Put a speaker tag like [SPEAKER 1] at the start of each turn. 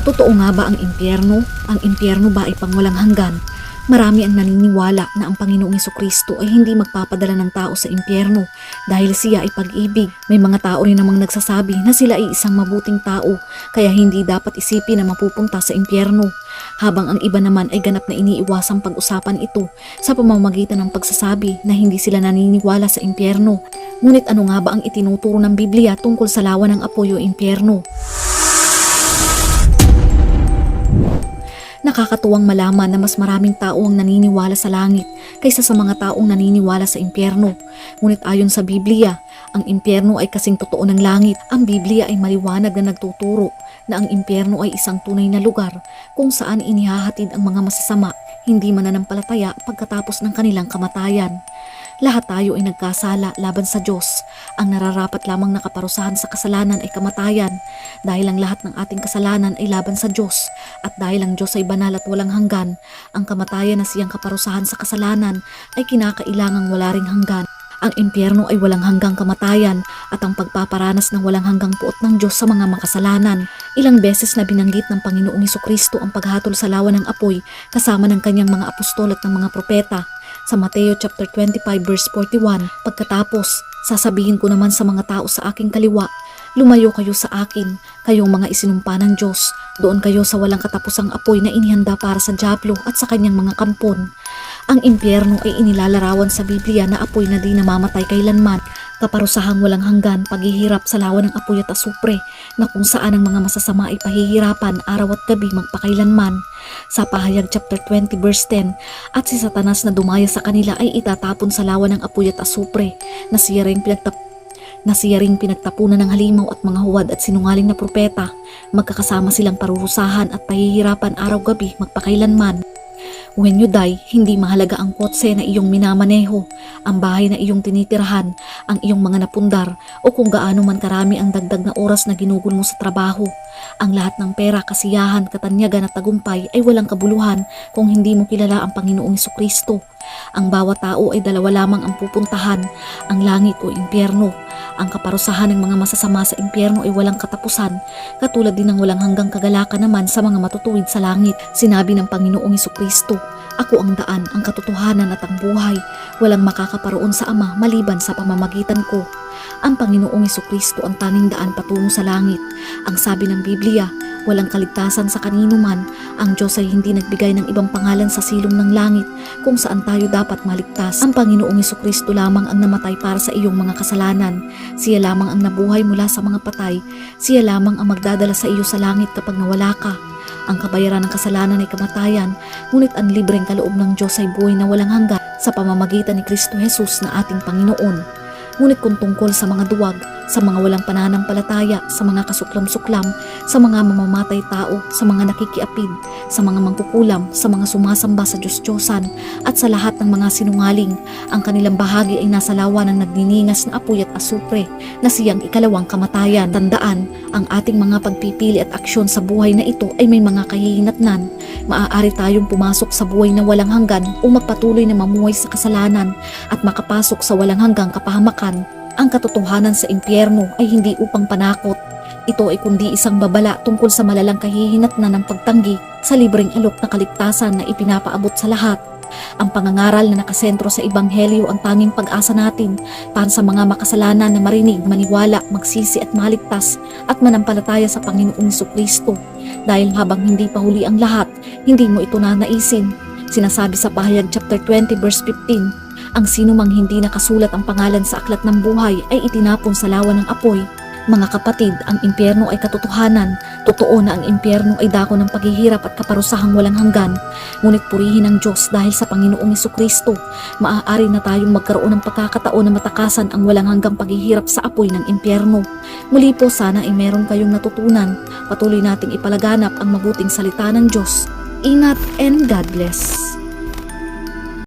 [SPEAKER 1] Totoo nga ba ang impyerno? Ang impyerno ba ay pangwalang hanggan? Marami ang naniniwala na ang Panginoong Kristo ay hindi magpapadala ng tao sa impyerno dahil siya ay pag-ibig. May mga tao rin namang nagsasabi na sila ay isang mabuting tao kaya hindi dapat isipin na mapupunta sa impyerno. Habang ang iba naman ay ganap na iniiwasang pag-usapan ito sa pamamagitan ng pagsasabi na hindi sila naniniwala sa impyerno. Ngunit ano nga ba ang itinuturo ng Biblia tungkol sa lawa ng apoy o impyerno? Nakakatuwang malaman na mas maraming tao ang naniniwala sa langit kaysa sa mga taong naniniwala sa impyerno. Ngunit ayon sa Biblia, ang impyerno ay kasing totoo ng langit. Ang Biblia ay maliwanag na nagtuturo na ang impyerno ay isang tunay na lugar kung saan inihahatid ang mga masasama, hindi mananampalataya pagkatapos ng kanilang kamatayan. Lahat tayo ay nagkasala laban sa Diyos. Ang nararapat lamang na kaparusahan sa kasalanan ay kamatayan dahil ang lahat ng ating kasalanan ay laban sa Diyos at dahil ang Diyos ay banal at walang hanggan, ang kamatayan na siyang kaparusahan sa kasalanan ay kinakailangang wala ring hanggan. Ang impyerno ay walang hanggang kamatayan at ang pagpaparanas ng walang hanggang puot ng Diyos sa mga makasalanan. Ilang beses na binanggit ng Panginoong Kristo ang paghatol sa lawa ng apoy kasama ng kanyang mga apostol at ng mga propeta. Sa Mateo chapter 25 verse 41, pagkatapos, sasabihin ko naman sa mga tao sa aking kaliwa, lumayo kayo sa akin, kayong mga isinumpa ng Diyos. Doon kayo sa walang katapusang apoy na inihanda para sa Diablo at sa kanyang mga kampon. Ang impyerno ay inilalarawan sa Biblia na apoy na di namamatay kailanman, kaparusahang walang hanggan, paghihirap sa lawa ng apoy at asupre, na kung saan ang mga masasama ay pahihirapan araw at gabi magpakailanman. Sa pahayag chapter 20 verse 10, at si Satanas na dumaya sa kanila ay itatapon sa lawa ng apoy at asupre, na siya rin pinagtap na siya ring pinagtapunan ng halimaw at mga huwad at sinungaling na propeta. Magkakasama silang parurusahan at pahihirapan araw-gabi magpakailanman. When you die, hindi mahalaga ang kotse na iyong minamaneho, ang bahay na iyong tinitirahan, ang iyong mga napundar, o kung gaano man karami ang dagdag na oras na ginugol mo sa trabaho. Ang lahat ng pera, kasiyahan, katanyagan at tagumpay ay walang kabuluhan kung hindi mo kilala ang Panginoong Kristo. Ang bawat tao ay dalawa lamang ang pupuntahan, ang langit o impyerno. Ang kaparusahan ng mga masasama sa impyerno ay walang katapusan, katulad din ng walang hanggang kagalakan naman sa mga matutuwid sa langit. Sinabi ng Panginoong Kristo, Ako ang daan, ang katotohanan at ang buhay. Walang makakaparoon sa Ama maliban sa pamamagitan ko. Ang Panginoong Kristo ang tanging daan patungo sa langit. Ang sabi ng Biblia, walang kaligtasan sa kanino man. Ang Diyos ay hindi nagbigay ng ibang pangalan sa silong ng langit kung saan tayo dapat maligtas. Ang Panginoong Kristo lamang ang namatay para sa iyong mga kasalanan. Siya lamang ang nabuhay mula sa mga patay. Siya lamang ang magdadala sa iyo sa langit kapag nawala ka. Ang kabayaran ng kasalanan ay kamatayan, ngunit ang libreng kaloob ng Diyos ay buhay na walang hanggan sa pamamagitan ni Kristo Jesus na ating Panginoon. Ngunit kung tungkol sa mga duwag, sa mga walang pananampalataya, sa mga kasuklam-suklam, sa mga mamamatay tao, sa mga nakikiapid, sa mga mangkukulam, sa mga sumasamba sa Diyos-Diyosan, at sa lahat ng mga sinungaling, ang kanilang bahagi ay nasa lawa ng nagniningas na apoy at asupre, na siyang ikalawang kamatayan. Tandaan, ang ating mga pagpipili at aksyon sa buhay na ito ay may mga kahihinatnan. Maaari tayong pumasok sa buhay na walang hanggan o magpatuloy na mamuhay sa kasalanan at makapasok sa walang hanggang kapahamakan. Ang katotohanan sa impyerno ay hindi upang panakot. Ito ay kundi isang babala tungkol sa malalang kahihinatnan ng pagtanggi sa libreng alok na kaligtasan na ipinapaabot sa lahat. Ang pangangaral na nakasentro sa Ebanghelyo ang tanging pag-asa natin para sa mga makasalanan na marinig, maniwala, magsisi at maligtas at manampalataya sa Panginoong Kristo. Dahil habang hindi pa huli ang lahat, hindi mo ito nanaisin. Sinasabi sa pahayag chapter 20 verse 15, ang sino mang hindi nakasulat ang pangalan sa aklat ng buhay ay itinapon sa lawa ng apoy. Mga kapatid, ang impyerno ay katotohanan. Totoo na ang impyerno ay dako ng paghihirap at kaparusahang walang hanggan. Ngunit purihin ang Diyos dahil sa Panginoong Kristo. Maaari na tayong magkaroon ng pagkakataon na matakasan ang walang hanggang paghihirap sa apoy ng impyerno. Muli po sana ay meron kayong natutunan. Patuloy nating ipalaganap ang mabuting salita ng Diyos. Ingat and God bless.